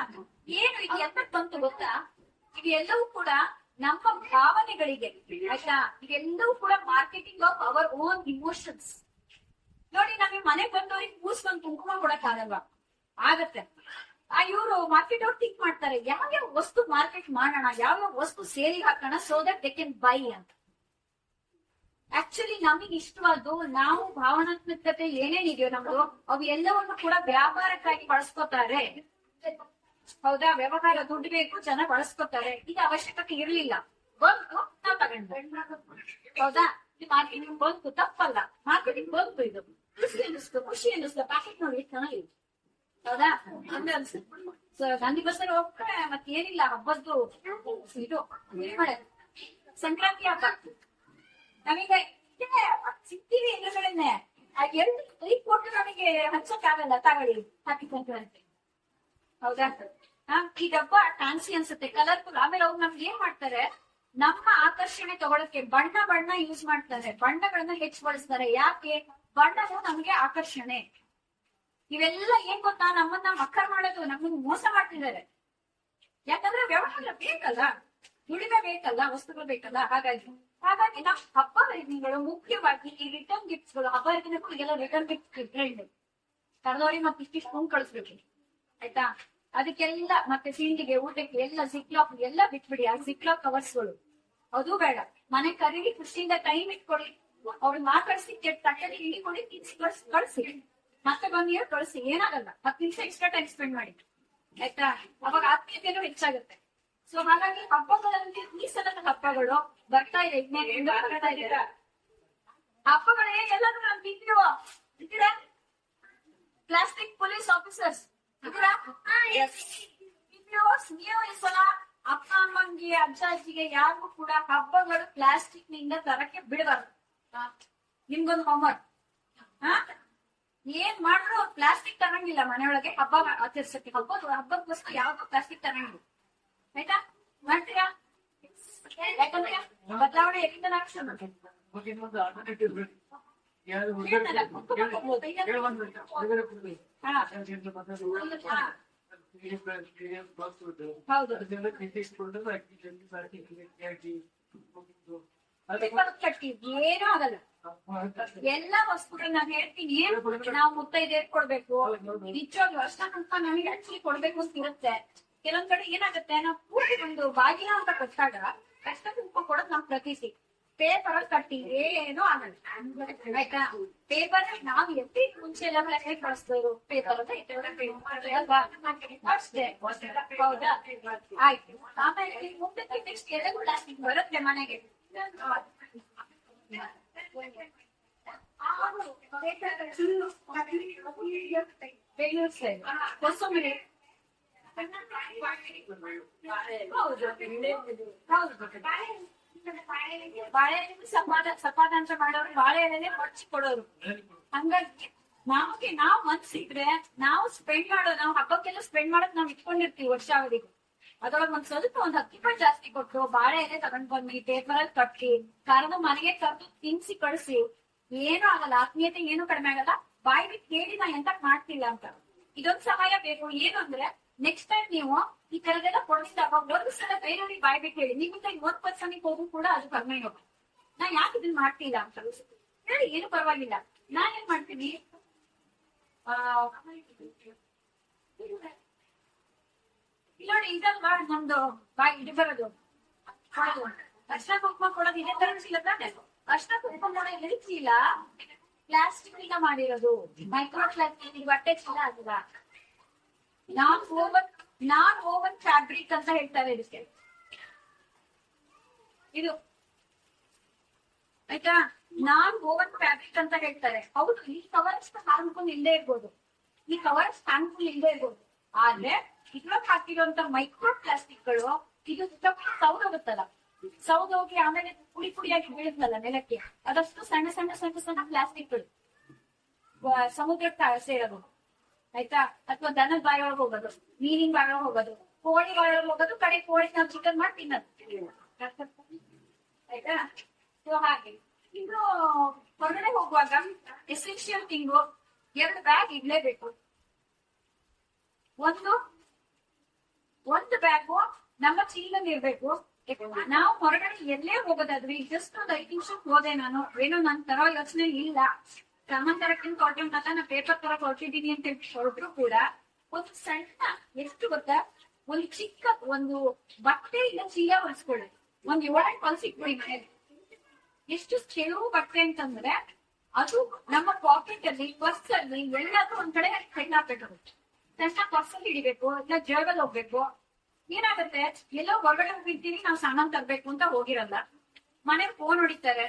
ಏನು ಇದು ಎಂತ ಬಂತು ಗೊತ್ತಾ? ಇವೆಲ್ಲವೂ ಕೂಡ ನಮ್ಮ ಭಾವನೆಗಳಿಗೆ, ಆಯ್ತಾ? ಇವೆಲ್ಲವೂ ಕೂಡ marketing of our own emotions. ನೋಡಿ, ನಮಗೆ ಮನೆಗ್ ಬಂದವ್ರಿಗೆ ಕೂಸ್ಕೊಂಡ್ ಕುಂಕುಮ ಕೊಡಕ್ ಆಗಲ್ವಾ? ಆಗತ್ತೆ. ಇವರು ಮಾರ್ಕೆಟ್ ಅವ್ರು ಥಿಂಕ್ ಮಾಡ್ತಾರೆ. ಯಾವ ಯಾವ ವಸ್ತು ಮಾರ್ಕೆಟ್ ಮಾಡೋಣ ಯಾವ ಯಾವ ವಸ್ತು ಸೇರಿ ಹಾಕೋಣ so that they can buy ಅಂತ. ಆಕ್ಚುಲಿ ನಮಗೆ ಇಷ್ಟವಾದ್ದು ನಾವು ಭಾವನಾತ್ಮಕತೆ ಏನೇನಿದೆಯೋ ನಮ್ದು, ಅವು ಎಲ್ಲವನ್ನು ಕೂಡ ವ್ಯಾಪಾರಕ್ಕಾಗಿ ಬಳಸ್ಕೋತಾರೆ. ಹೌದಾ? ವ್ಯವಹಾರ ದುಡ್ಡು ಬೇಕು, ಜನ ಬಳಸ್ಕೋತಾರೆ. ಇದು ಅವಶ್ಯಕತೆ ಇರ್ಲಿಲ್ಲ. ಬಂತು, ನಾವು ತಗೊಂಡ್ವಿ. ಹೌದಾ? ಮಾರ್ಕೆಟಿಂಗ್ ಬಂತು, ತಪ್ಪಲ್ಲ. ಮಾರ್ಕೆಟಿಂಗ್ ಬಂತು ಇದು. ಖುಷಿ ಅನ್ನಿಸ್ತು ಖುಷಿ ಅನ್ನಿಸ್ತು. ಪ್ಯಾಕೆಟ್ ನೋಡಿ ಚೆನ್ನಾಗಿದೆ ಹೌದಾ? ಹಂಗ ಅನ್ಸುತ್ತೆ ಬಸ್ಸಲ್ಲಿ ಹೋಗ್ತಾರೆ ಮತ್ತೆ ಏನಿಲ್ಲ, ಹಬ್ಬದ್ದು ಇದು? ಸಂಕ್ರಾಂತಿ ಹಬ್ಬ. ನಮಗೆ ಸಿಗ್ತೀವಿ ಎದುರುಗಡೆನೆ ಆ ಎರಡು ಕೈ ಕೊಟ್ಟು ನಮಗೆ ಹಂಚಕ್ ಆಗಲ್ಲ, ತಗೊಳ್ಳಿ. ಹ್ಯಾಪಿ ಸಂಕ್ರಾಂತಿ. ಹೌದಾ? ಈ ಡಬ್ಬ ಫ್ಯಾನ್ಸಿ ಅನ್ಸುತ್ತೆ. ಕಲರ್ಫುಲ್ ಆಮೇಲೆ ಅವ್ರು ನಮ್ಗೆ ಏನ್ ಮಾಡ್ತಾರೆ, ನಮ್ಮ ಆಕರ್ಷಣೆ ತಗೊಳಕ್ಕೆ ಬಣ್ಣ ಬಣ್ಣ ಯೂಸ್ ಮಾಡ್ತಾರೆ. ಬಣ್ಣಗಳನ್ನ ಹೆಚ್ಚು ಬಳಸ್ತಾರೆ. ಯಾಕೆ? ಬಣ್ಣವು ನಮಗೆ ಆಕರ್ಷಣೆ. ಇವೆಲ್ಲ ಏನ್ ಗೊತ್ತಾ? ನಮ್ಮನ್ನ ಮಕ್ಕಳು ಮಾಡೋದು ನಮ್ಮನ್ನ ಮೋಸ ಮಾಡ್ತಿದ್ದಾರೆ. ಯಾಕಂದ್ರೆ ವ್ಯವಹಾರ ಬೇಕಲ್ಲ, ದುಡಿಮೆ ಬೇಕಲ್ಲ, ವಸ್ತುಗಳು ಬೇಕಲ್ಲ, ಹಾಗಾಗಿ. ಹಾಗಾಗಿ ನಾವು ಹಬ್ಬ ಹರಿದಿನಗಳು ಮುಖ್ಯವಾಗಿ ಈ ರಿಟರ್ನ್ ಗಿಫ್ಟ್ಸ್ಗಳು, ಹಬ್ಬ ಎಲ್ಲ ರಿಟರ್ನ್ ಗಿಫ್ಟ್ ಟ್ರೆಂಡ್ ಕರೆದವ್ರಿಗೆ ಮತ್ತೆ ಇಷ್ಟಿಷ್ಟು ಫೋನ್ ಕಳಿಸ್ಬೇಕು. ಆಯ್ತಾ? ಅದಕ್ಕೆಲ್ಲ ಮತ್ತೆ ತಿಂಡಿಗೆ, ಊಟಕ್ಕೆ ಎಲ್ಲ ಸಿಕ್ಲಾಕ್ ಎಲ್ಲ ಬಿಟ್ಬಿಡಿ. ಆ ಸಿಕ್ಲಾಕ್ ಕವರ್ಸ್ಗಳು ಅದು ಬೇಡ. ಮನೆ ಕರೀರಿ, ಖುಷಿಯಿಂದ ಟೈಮ್ ಇಟ್ಕೊಳ್ಳಿ. ಅವ್ರು ಮಾತಾಡ್ಸಿ ತಟ್ಟೆ ತಿಂಡಿ ಕೊಡಿ ಕಳ್ಸಿ. ಮತ್ತೆ ಬಂದು ಹೇಳಿ ಕಳ್ಸಿ ಏನಾಗಲ್ಲ. ಹತ್ತು ನಿಮಿಷ ಎಕ್ಸ್ಟ್ರಾ ಟೈಮ್ ಸ್ಪೆಂಡ್ ಮಾಡಿ. ಆಯ್ತಾ? ಅವಾಗ ಆತ್ಮೀಯತೆನೂ ಹೆಚ್ಚಾಗುತ್ತೆ. ಸೊ ಹಾಗಾಗಿ ಹಬ್ಬಗಳಲ್ಲಿ ಈ ಸಲದ ಹಬ್ಬಗಳು ಬರ್ತಾ ಇದೆ ಹಬ್ಬಗಳೇ ಎಲ್ಲರೂ ನಮ್ ಬಿದ್ದಿರುವ ಇದ್ದೀರಾ ಪ್ಲಾಸ್ಟಿಕ್ ಪೊಲೀಸ್ ಆಫೀಸರ್ಸ್ ಇದ್ದೀರಾ ನೀವು ಈ ಸಲ ಅಪ್ಪ ಅಮ್ಮಂಗೆ ಅಜ್ಜ ಅಜ್ಜಿಗೆ ಯಾರಿಗೂ ಕೂಡ ಹಬ್ಬಗಳು ಪ್ಲಾಸ್ಟಿಕ್ನಿಂದ ತರಕ್ಕೆ ಬಿಡಬಾರ್ದು. ನಿಮ್ಗೊಂದು ಹೋಮ್ವರ್ಕ್ ಏನ್ ಮಾಡ್ರು ಪ್ಲಾಸ್ಟಿಕ್ ತರಂಗಿಲ್ಲ ಮನೆಯೊಳಗೆ ಹಬ್ಬ ಆಚರಿಸಕ್ಕೆ ಹೋಗೋದು ಹಬ್ಬಕ್ಕೋಸ್ಕರ ಯಾವ ಪ್ಲಾಸ್ಟಿಕ್ ತರಂಗಿಲ್ಲ. ಆಯ್ತಾ? ಮಾಡ್ತೀರಾ? ಯಾಕಂದ್ರೆ ಬದಲಾವಣೆ ಎಲ್ಲಿಂದ ಏನೂ ಆಗಲ್ಲ. ಎಲ್ಲ ವಸ್ತುಗಳನ್ನ ನಾನು ಹೇಳ್ತೀನಿ ನಾವು ಮುತ್ತೈದೆ ಕೊಡ್ಬೇಕು? ನಿಜವಾಗ್ಲೂ ಅಷ್ಟ ಅಂತ ನಮಗೆ ಆಕ್ಚುಲಿ ಕೊಡ್ಬೇಕು ಅಂತ ಇರುತ್ತೆ. ಕೆಲವೊಂದ್ ಕಡೆ ಏನಾಗುತ್ತೆ, ನಾವು ಪೂರ್ತಿ ಒಂದು ಬಾಗಿನ ಅಂತ ಕೊಟ್ಟಾಗ ಕಷ್ಟ ತುಂಬ ಕೊಡೋದ್ ನಾವು ಪ್ರತೀತಿ. ಪೇಪರ್ ಅಲ್ಲಿ ಕಟ್ಟಿ ಏನೋ ಆಗಲ್ಲ. ಆಯ್ತಾ? ಪೇಪರ್ ನಾವು ಎತ್ತಿ ಮುಂಚೆ ಎಲ್ಲ ಹೇಗೆ ಬಳಸ್ತಾರೆ ಪೇಪರ್ ಅಷ್ಟೇ. ಹೌದಾ? ಆಯ್ತು. ಆಮೇಲೆ ಮುಂದೆ ನೆಕ್ಸ್ಟ್ ಎಲೆಗಳು ಬರುತ್ತೆ ಮನೆಗೆ. ಬೆಂಗಳೂರು ಸೈಡ್ ಹೊಸಮನೆ ಬಾಳೆ ಮಾಡೋರು ಬಾಳೆ ಎಲೆನೆ ಮಡ್ಚಿ ಕೊಡೋರು ಹಂಗಾಗಿ ನಮಗೆ ನಾವು ಮನ್ಸಿದ್ರೆ ನಾವು ಸ್ಪೆಂಡ್ ಮಾಡೋ ನಾವು ಹಬ್ಬಕ್ಕೆಲ್ಲ ಸ್ಪೆಂಡ್ ಮಾಡೋದ್ ನಾವ್ ಇಟ್ಕೊಂಡಿರ್ತೀವಿ ವರ್ಷಾವಧಿಗೆ ಅದ್ರೊಳಗೆ ಒಂದ್ ಸ್ವಲ್ಪ ಒಂದ್ ಹತ್ತು ರೂಪಾಯಿ ಜಾಸ್ತಿ ಕೊಟ್ಟು ಬಾಳೆ ಎಲೆ ತಗೊಂಡ್ ಪೇಪರ್ ಅಲ್ಲಿ ಕಟ್ಟಿ ಕರೆದು ಮನೆಗೆ ಕರೆದು ತಿನ್ಸಿ ಕಳಿಸಿ. ಏನು ಆಗಲ್ಲ ಆತ್ಮೀಯತೆ ಏನು ಕಡಿಮೆ ಆಗಲ್ಲ. ಬಾಯಿ ಬಿಟ್ಟು ಕೇಳಿ ನಾ ಎಂತ ಮಾಡ್ತಿಲ್ಲ ಅಂತ. ಇದೊಂದ್ ಸಹಾಯ ಬೇಕು. ಏನು ಅಂದ್ರೆ ನೆಕ್ಸ್ಟ್ ಟೈಮ್ ನೀವು ಈ ತರದೆಲ್ಲ ಕೊಡಿಸಿದಾಗ ಒಂದು ಸಲ ಬೇರೆಯವ್ರಿಗೆ ಬಾಯಿ ಬಿಟ್ಟು ಹೇಳಿ. ನಿಮ್ಮಿಂದ ಒಂದ್ ಪರ್ಸನ್ ಹೋಗು ಕೂಡ ಅದು ಕಡಿಮೆ ಹೋಗುತ್ತೆ ನಾ ಯಾಕೆ ಇದನ್ನ ಮಾಡ್ತಿಲ್ಲ ಅಂತ ಹೇಳಿ ಏನು ಪರವಾಗಿಲ್ಲ. ನಾನ್ ಏನ್ ಮಾಡ್ತೀನಿ? ಆ, ಇಲ್ಲಿ ನೋಡಿ ಇದಲ್ವಾ ನಮ್ದು ಬಾಯಿ ಇದು ಬರೋದು. ಹೌದು. ಅರ್ಶಿನ ಕುಂಕುಮ ಕೊಡೋದು ಇದೇ ತರ ಚೀಲ ಅರ್ಶನ ಕುಂಕುಮ ಕೊಡೋ ಚೀಲ ಪ್ಲಾಸ್ಟಿಕ್ ಇಂದ ಮಾಡಿರೋದು. ಮೈಕ್ರೋ ಪ್ಲಾಸ್ಟಿಕ್ ಬಟ್ಟೆ ಚೀಲ ಆಗಿಲ್ಲ. Non woven non woven fabric ಅಂತ ಹೇಳ್ತಾರೆ ಇದಕ್ಕೆ. ಇದು. ಆಯ್ತಾ? ನಾನ್ ಓವನ್ ಫ್ಯಾಬ್ರಿಕ್ ಅಂತ ಹೇಳ್ತಾರೆ. ಹೌದು, ಈ ಕವರ್ಸ್ ಹಾರ್ಮ್ಫುಲ್ ಇಲ್ಲದೆ ಇರ್ಬೋದು. ಈ ಕವರ್ಸ್ ಹಾರ್ಮ್ಫುಲ್ ಇಲ್ಲದೆ ಇರ್ಬೋದು. ಆದ್ರೆ ಇದ್ರೊಳಗೆ ಹಾಕಿರುವಂತ ಮೈಕ್ರೋ ಪ್ಲಾಸ್ಟಿಕ್ಗಳು ಇದು ಸೌದ್ ಹೋಗುತ್ತಲ್ಲ ಸೌದ್ ಹೋಗಿ ಆಮೇಲೆ ಪುಡಿ ಪುಡಿಯಾಗಿ ಬೀಳುತ್ತಲ್ಲ ನೆಲಕ್ಕೆ. ಅದಷ್ಟು ಸಣ್ಣ ಸಣ್ಣ ಸಣ್ಣ ಸಣ್ಣ ಪ್ಲಾಸ್ಟಿಕ್ಗಳು. ಸಮುದ್ರಕ್ಕೆ ಸೇರೋದು ಆಯ್ತಾ? ಅಥವಾ ದನದ ಬಾಯೊಳಗೆ ಹೋಗೋದು, ನೀರಿನ ಬಾಯೊಳಗೆ ಹೋಗೋದು, ಕೋಳಿ ಬಾಯೊಳಗೆ ಹೋಗೋದು, ಕಡೆ ಕೋಳಿ ನಾವು ಚಿಕನ್ ಮಾಡಿ ತಿನ್ನೋದು. ಆಯ್ತಾ? ಸೊ ಹಾಗೆ. ಇನ್ನು ಹೊರಗಡೆ ಹೋಗುವಾಗ ಎಸೆನ್ಶಿಯಲ್ ತಿಂಗು ಎರಡು ಬ್ಯಾಗ್ ಇಡ್ಲೇಬೇಕು. ಒಂದು ಒಂದು ಬ್ಯಾಗು ನಮ್ಮ ಚೀಲಲ್ಲಿ ಇರ್ಬೇಕು. ನಾವು ಹೊರಗಡೆ ಎಲ್ಲೇ ಹೋಗೋದಾದ್ವಿ ಜಸ್ಟ್ ಒಂದು ಐದು ನಿಮಿಷ ಹೋದೆ ನಾನು. ಏನೋ ನನ್ ತರ ಯೋಚನೆ ಇಲ್ಲ. ಸಾಮಾನ್ ತರಕ್ಕಿಂತ ಅಂತ ನಾನು ಪೇಪರ್ ತರ ಕೊಟ್ಟಿದ್ದೀನಿ ಅಂತ ಹೇಳಿ ಹೊರಟ್ರು ಕೂಡ. ಒಂದು ಸಣ್ಣ, ಎಷ್ಟು ಗೊತ್ತಾ? ಒಂದು ಚಿಕ್ಕ ಒಂದು ಬಟ್ಟೆ ಇಲ್ಲ ಚೀಲ ಹೊಲಿಸ್ಕೊಳ್ಳಿ ಒಂದ್ ಏಳೆಂಟು ಹೊಲಿಸಿಟ್ಬಿಡಿ ಮನೇಲಿ. ಎಷ್ಟು ಚೆಲುವು ಬಟ್ಟೆ ಅಂತಂದ್ರೆ ಅದು ನಮ್ಮ ಪಾಕೆಟ್ ಅಲ್ಲಿ ಪರ್ಸ್ ಅಲ್ಲಿ, ಎಲ್ಲಾದ್ರೂ ಒಂದ್ ಕಡೆ ಕೈ ಹಾಕ್ಬೇಕಾಗುತ್ತೆ ತಕ್ಷಣ ಅಲ್ಲಿ ಹಿಡಿಬೇಕು ಇಲ್ಲ ಜಾಗಲ್ ಹೋಗ್ಬೇಕು. ಏನಾಗುತ್ತೆ? ಎಲ್ಲೋ ಹೊರಗಡೆ ಹೋಗಿರ್ತೀವಿ ನಾವು ಸಾಮಾನ್ ತರ್ಬೇಕು ಅಂತ ಹೋಗಿರಲ್ಲ. ಮನೆ ಫೋನ್ ಹೊಡಿತಾರೆ.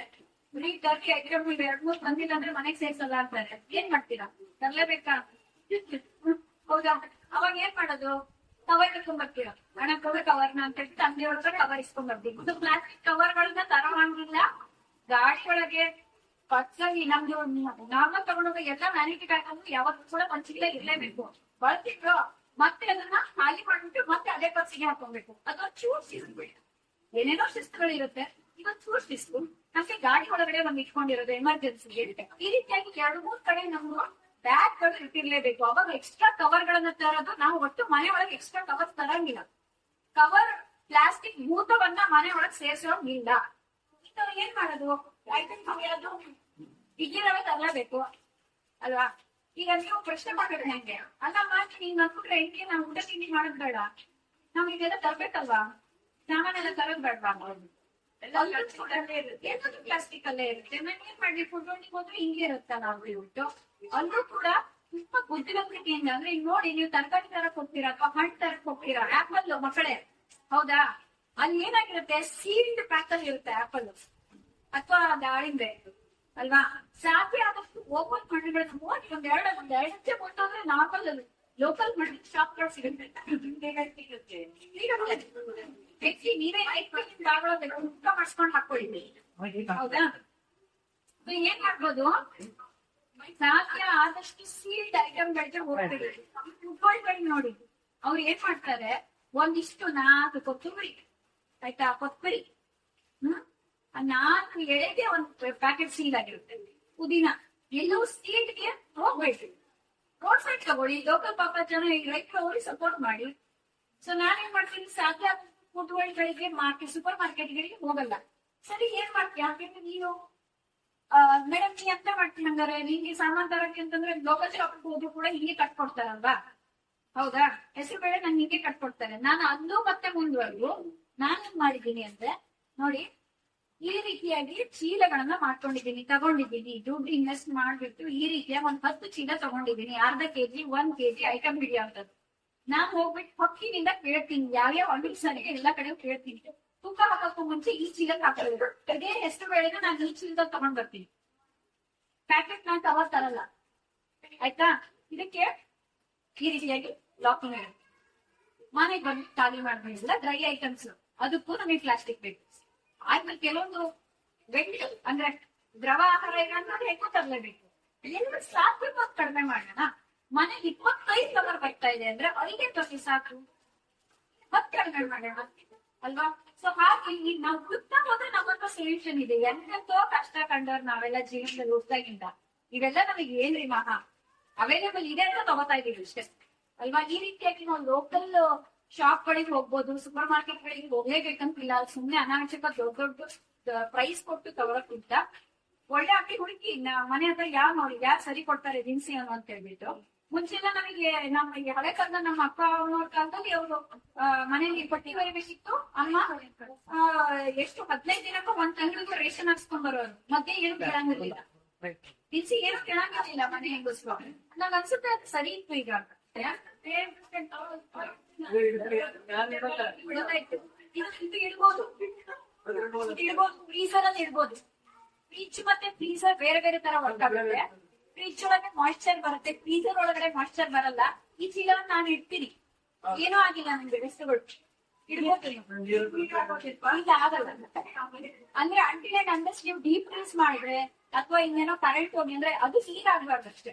ಬರೀ ತರ್ಲಿ ಐಟಮ್ ಎರಡ್ ಮೂರ್ ಬಂದಿಲ್ಲ ಅಂದ್ರೆ ಮನೆಗ್ ಸೇರ್ಸಲ್ಲ ಅಂತಾರೆ. ಏನ್ ಮಾಡ್ತೀರಾ? ತರ್ಲೇಬೇಕಾ? ಹೌದಾ? ಅವಾಗ ಏನ್ ಮಾಡೋದು? ಕವರ್ ಕಟ್ಕೊಂಡ್ ಬರ್ತೀರಾ ಹಣ ಕವರ್ ಕವರ್ನ ಅಂತ ಹೇಳಿ ತಂದೆ ಒಳಗಡೆ ಕವರ್ ಇಸ್ಕೊಂಡ್ ಬರ್ತೀವಿ ಇದು ಪ್ಲಾಸ್ಟಿಕ್ ಕವರ್ಗಳನ್ನ ತರ ಮಾಡಿಲ್ಲ ಗಾಡಿ ಒಳಗೆ ಪಚ್ಚಲ್ಲಿ ನಮ್ದು ನಾರ್ಮಲ್ ತಗೊಂಡೋಗ ಎಲ್ಲ ವ್ಯಾನಿಟಿ ಬ್ಯಾಗ್ ಯಾವತ್ತೂ ಕೂಡ ಒಂದ್ ಚೀಲ ಇರ್ಲೇಬೇಕು. ಬಳಸಿದ್ರು ಮತ್ತೆ ಅದನ್ನ ಖಾಲಿ ಮಾಡ್ಬಿಟ್ಟು ಮತ್ತೆ ಅದೇ ಪರ್ಸಿಗೆ ಹಾಕೊಬೇಕು. ಅಥವಾ ಚೂರ್ ಶಿಸ್ತು ಏನೇನೋ ಶಿಸ್ತುಗಳು ಇರುತ್ತೆ. ಇವತ್ತು ಚೂರ್ ಶಿಸ್ತು ನಮ್ಗೆ ಗಾಡಿ ಒಳಗಡೆ ಒಂದ್ ಇಟ್ಕೊಂಡಿರೋದು ಎಮರ್ಜೆನ್ಸಿ ಎಮರ್ಜೆನ್ಸಿಗೆ ಈ ರೀತಿಯಾಗಿ ಎರಡು, ಮೂರ್ ಕಡೆ ನಮ್ಗೆ ಬ್ಯಾಗ್ಗಳು ಇಟ್ಟಿರ್ಲೇಬೇಕು. ಅವಾಗ ಎಕ್ಸ್ಟ್ರಾ ಕವರ್ ಗಳನ್ನ ತರೋದು ನಾವು ಒಟ್ಟು ಮನೆ ಒಳಗೆ ಎಕ್ಸ್ಟ್ರಾ ಕವರ್ ತರಂಗಿಲ್ಲ. ಕವರ್ ಪ್ಲಾಸ್ಟಿಕ್ ಭೂತವನ್ನ ಮನೆ ಒಳಗೆ ಸೇರಿಸೋಂಗಿಲ್ಲ. ಇಂಥವ್ರು ಏನ್ ಮಾಡೋದು? ಐಟಮ್ ಇಗಿರವೆ ತರಲೇಬೇಕು ಅಲ್ವಾ? ಈಗ ನೀವು ಪ್ರಶ್ನೆ ಮಾಡಿದ್ರೆ ಹೆಂಗೆ ಅಲ್ಲ ಮಾಡಿ ನೀನ್ ಅನ್ಬಿಟ್ರೆ ಹೆಂಗೆ? ನಾವು ಊಟ ತಿಂಡಿ ಮಾಡೋದ್ ಬೇಡ. ನಾವ್ ಇದೆಲ್ಲ ತರ್ಬೇಕಲ್ವಾ? ಸಾಮಾನೆಲ್ಲ ತರೋದ್ ಬೇಡವಾ? ಏನಾದ್ರು ಪ್ಲಾಸ್ಟಿಕ್ ಅಲ್ಲೇ ಇರುತ್ತೆ. ನಾನು ಏನ್ ಮಾಡಿ ಫುಡ್ ಹೋದ್ರೆ ಹಿಂಗೆ ಇರುತ್ತಲ್ಲ ನಾವು ಉಂಟು ಅಲ್ಲೂ ಕೂಡ ತುಂಬಾ ಬುದ್ಧಿವಂತಿಕೆಯಿಂದ ಅಂದ್ರೆ, ಈಗ ನೋಡಿ, ನೀವು ತರಕಾರಿ ತರ ಹೋಗ್ತೀರಾ ಅಥವಾ ಹಣ್ಣು ತರ ಹೋಗ್ತೀರಾ? ಆಪಲ್ ಮಕ್ಕಳೇ. ಹೌದಾ? ಅಲ್ಲಿ ಏನಾಗಿರುತ್ತೆ? ಸೀಲ್ಡ್ ಪ್ಯಾಕ್ ಇರುತ್ತೆ ಆಪಲ್ ಅಥವಾ ದಾಳಿಂಬೆ. ಅಲ್ವಾ? ಸಾಧ್ಯ ಆದಷ್ಟು ಓಪನ್ ಮಣ್ಣುಗಳನ್ನ ನೋಡಿ ಒಂದ್ ಎರಡು ಒಂದ್ ಎರಡು ಹೆಚ್ಚೆ ಕೊಟ್ಟಂದ್ರೆ ನಾರ್ಮಲ್ ಲೋಕಲ್ ಮಣ್ಣು ಶಾಪ್ಗಳು ಸಿಗುತ್ತೆ. ಹೆಚ್ಚಿ ನೀವೇ ಊಟ ಮಾಡಿಸ್ಕೊಂಡು ಹಾಕೊಳ್ಳಿ. ಹೌದಾ? ಏನ್ ಮಾಡ್ಬೋದು? ಸಾಧ್ಯ ಆದಷ್ಟು ಸೀಲ್ಡ್ ಐಟಮ್ ಗಳಿಗೆ ಹೋಗ್ತೀವಿ. ನೋಡಿ. ಅವ್ರು ಏನ್ ಮಾಡ್ತಾರೆ? ಒಂದಿಷ್ಟು ನಾಲ್ಕು ಕೊತ್ತಂಬರಿ, ಆಯ್ತಾ? ಕೊತ್ತಂಬರಿ. ನಾಲ್ಕು ಎಳೆಗೆ ಒಂದು ಪ್ಯಾಕೆಟ್ ಸೀಲ್ ಆಗಿರುತ್ತೆ. ಪುದೀನ. ಎಲ್ಲವೂ ಸೀಲ್ಡ್ಗೆ ಹೋಗ್ಬೇಕು ರೋಡ್ ಸೈಡ್ ತಗೊಳ್ಳಿ. ಲೋಕಲ್ ಪಾಪ ಜನ ಈ ರೈತರು ಅವ್ರಿಗೆ ಸಪೋರ್ಟ್ ಮಾಡಿ. ಸೊ ನಾನೇನ್ ಮಾಡ್ತೀನಿ? ಸಾಧ್ಯ ಫುಟ್ಬಾಲ್ಗಳಿಗೆ ಮಾರ್ಕೆಟ್ ಸೂಪರ್ ಮಾರ್ಕೆಟ್ಗಳಿಗೆ ಹೋಗಲ್ಲ. ಸರಿ, ಏನ್ ಮಾಡ್ತೀಯ? ಯಾಕೆಂದ್ರೆ ನೀನು ಮೇಡಮ್ ನೀ ಎಂತ ಮಾಡ್ತೀನಿ ಹಂಗಾರೆ? ನಿಂಗೆ ಸಾಮಾನ್ ತರಕ್ಕೆ ಅಂತಂದ್ರೆ ಲೋಕಲ್ ಶಾಪ್ ಹೋದ್ರು ಕೂಡ ಹಿಂಗೆ ಕಟ್ಕೊಡ್ತಾರಲ್ವಾ? ಹೌದಾ? ಹೆಸರು ಬೇಳೆ ನಂಗೆ ಹಿಂಗೆ ಕಟ್ಕೊಡ್ತಾರೆ ನಾನು ಅಲ್ಲೂ ಮತ್ತೆ ಮುಂದುವರೆದು. ನಾನು ಮಾಡಿದ್ದೀನಿ ಅಂದ್ರೆ, ನೋಡಿ ಈ ರೀತಿಯಾಗಿ ಚೀಲಗಳನ್ನ ಮಾಡ್ಕೊಂಡಿದ್ದೀನಿ. ತಗೊಂಡಿದ್ದೀನಿ. ದುಡ್ಡು ಇನ್ವೆಸ್ಟ್ ಮಾಡ್ಬಿಟ್ಟು ಈ ರೀತಿಯ ಒಂದ್ ಹತ್ತು ಚೀಲ ತಗೊಂಡಿದ್ದೀನಿ. ಅರ್ಧ ಕೆಜಿ ಒಂದ್ ಕೆಜಿ ಐಟಮ್ ಹಿಡಿಯೋಂಥದ್ದು. ನಾನ್ ಹೋಗ್ಬಿಟ್ಟು ಹಕ್ಕಿನಿಂದ ಕೇಳ್ತೀನಿ. ಯಾವ್ಯಾವ ಅಂಗಡಿ ಎಲ್ಲಾ ಕಡೆ ಕೇಳ್ತೀನಿ. ತೂಕ ಹಾಕಕ್ಕೂ ಮುಂಚೆ ಈ ಚೀಲಕ್ಕೆ ಹಾಕೋದು ಅದೇ ಎಷ್ಟು ಬೇಳೆನ ನಾನು ಈ ಚೀಲದ ತಗೊಂಡ್ ಬರ್ತೀನಿ. ಪ್ಯಾಕೆಟ್ ನಾನು ಕವರ್ ತರಲ್ಲ. ಆಯ್ತಾ? ಇದಕ್ಕೆ ಈ ರೀತಿಯಾಗಿ ಲಾಕಿಂಗ್ ಮನೆಗೆ ಬಂದು ಖಾಲಿ ಮಾಡ್ಬೇಕಿಲ್ಲ ಡ್ರೈ ಐಟಮ್ಸ್ ಅದಕ್ಕೂ ನಮಗೆ ಪ್ಲಾಸ್ಟಿಕ್ ಬೇಕು. ಆದ್ಮೇಲೆ ಕೆಲವೊಂದು ಬೆಂಡ್ ಅಂದ್ರೆ ದ್ರವ ಆಹಾರ ಇರೋದ್ನ ಹೇಗೂ ತರಲೇಬೇಕು ಏನು ಸಾಕು ಕಡಿಮೆ ಮಾಡೋಣ. ಮನೆ ಇಪ್ಪತ್ತೈದು ಕವರ್ ಬರ್ತಾ ಇದೆ ಅಂದ್ರೆ ಐದೇ ತೊಗೆ ಸಾಕು. ಮತ್ ಕಡಿಮೆ ಮಾಡೋಣ. ಅಲ್ವಾ? ಸೊ ಹಾಗೆ ಈಗ ನಾವು ಹುಡುಕ್ತಾ ಹೋದ್ರೆ ನಮ್ಮತ್ರ ಸೊಲ್ಯೂಷನ್ ಇದೆ. ಎಂತೆಂತೋ ಕಷ್ಟ ಕಂಡವ್ರು ನಾವೆಲ್ಲ ಜೀವನದಲ್ಲಿ ಹೋಗ್ತಾಗಿಂದ ಇವೆಲ್ಲ ನಮಗೆ ಏನ್ರಿ ಮಹಾ? ಅವೈಲೇಬಲ್ ಇದೆ ಅಂತ ತಗೋತಾ ಇದೀವಿ ಅಷ್ಟೇ. ಅಲ್ವಾ? ಈ ರೀತಿಯಾಗಿ ನಾವು ಲೋಕಲ್ ಶಾಪ್ ಗಳಿಗೆ ಹೋಗ್ಬೋದು ಸೂಪರ್ ಮಾರ್ಕೆಟ್ ಗಳಿಗೆ ಹೋಗ್ಲೇಬೇಕಂತಿಲ್ಲ. ಸುಮ್ನೆ ಅನಾವಶ್ಯಕ ದೊಡ್ಡ ದೊಡ್ಡ ಪ್ರೈಸ್ ಕೊಟ್ಟು ತಗೊಳಕ್ಕಿಂತ ಒಳ್ಳೆ ಅಂಗಡಿ ಹುಡುಕಿ ಮನೆ ಹತ್ರ ಯಾರು ನೋಡಿ ಯಾರು ಸರಿ ಕೊಡ್ತಾರೆ ದಿನಸಿ ಅನ್ನೋ ಅಂತ ಹೇಳ್ಬಿಟ್ಟು. ಮುಂಚೆಲ್ಲ ನಮಗೆ ನಮ್ಮ ಹಳೆ ಕಾಲದ ನಮ್ಮ ಅಪ್ಪ ಅವ್ರ ಕಾಲದಲ್ಲಿ ಅವರು ಮನೆಯಲ್ಲಿ ಪಟ್ಟಿ ಬರೀಬೇಕಿತ್ತು. ಅಮ್ಮ ಎಷ್ಟು ಹದಿನೈದು ದಿನಕ್ಕೂ ಒಂದ್ ತಿಂಗಳಿಗೂ ರೇಷನ್ ಹಾಕ್ಸ್ಕೊಂಡ್ ಬರೋರು. ಮತ್ತೆ ಏನು ಕೇಳಂಗಿರ್ಲಿಲ್ಲ. ದಿನಸಿ ಏನು ಕೇಳಂಗಿರ್ಲಿಲ್ಲ ಮನೆ ಹೆಂಗಸ್ರು ನಂಗೆ ಅನ್ಸುತ್ತೆ ಅದು ಸರಿ ಇತ್ತು ಈಗ. ಇಡ್ಬೋದು ಫ್ರೀಸರ್ ಇಡ್ಬೋದು ಫ್ರಿಜ್ ಮತ್ತೆ ಫ್ರೀಸರ್ ಬೇರೆ ಬೇರೆ ತರ ವರ್ಕ್ ಆಗುತ್ತೆ ಫ್ರಿಜ್ ಒಳಗೆ ಮಾಯಿಶ್ಚರ್ ಬರುತ್ತೆ ಫ್ರೀಸರ್ ಒಳಗಡೆ ಮಾಯಿಶ್ಚರ್ ಬರಲ್ಲ ಈ ಚೀಲವನ್ನು ನಾನು ಇಡ್ತೀನಿ ಏನೂ ಆಗಿಲ್ಲ ನನ್ಗೆ ವಸ್ತುಗಳು ಅಂದ್ರೆ ಅಂಟಿಲ್ ಅಂಡ್ ಅಂಡಸ್ ನೀವು ಡೀಪ್ ಫ್ರೀಸ್ ಮಾಡಿದ್ರೆ ಅಥವಾ ಇನ್ನೇನೋ ಕರೆಂಟ್ ಹೋಗಿ ಅಂದ್ರೆ ಅದು ಆಗ್ಬಾರ್ದು ಅಷ್ಟೇ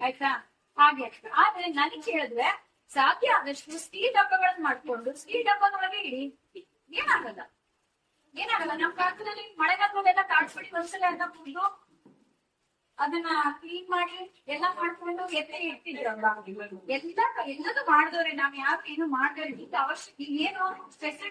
ಆಯ್ತಾ ಹಾಗೆ ಆದ್ರೆ ನನಗೆ ಕೇಳಿದ್ರೆ ಸಾಧ್ಯ ಆದಷ್ಟು ಸ್ಟೀಲ್ ಡಬ್ಬಗಳನ್ನ ಮಾಡ್ಕೊಂಡು ಸ್ಟೀಲ್ ಡಬ್ಬದೊಳಗೆ ಇಡಿ. ಏನಾಗಲ್ಲ. ಏನಾಗಲ್ಲ. ನಮ್ ಕಾಲದಲ್ಲಿ ಮಳೆಗಾಲದಲ್ಲೆಲ್ಲ ಕಾಡ್ಸ್ಬಿಡಿ ಒಂದ್ಸಲ ಎಲ್ಲ ಕುಡಿದು ಅದನ್ನ ಕ್ಲೀನ್ ಮಾಡಿ ಎಲ್ಲ ಮಾಡ್ಕೊಂಡು ಎತ್ತೆ ಇರ್ತಿದ್ರಲ್ಲ ಎಲ್ಲ ಎಲ್ಲದೂ ಮಾಡಿದವ್ರೆ. ನಾವ್ ಯಾಕೆ ಏನು ಮಾಡ್ದವ್ರೆ ಈಗ ಅವಶ್ಯ ಏನು ಫೆಸಿಲಿಟಿ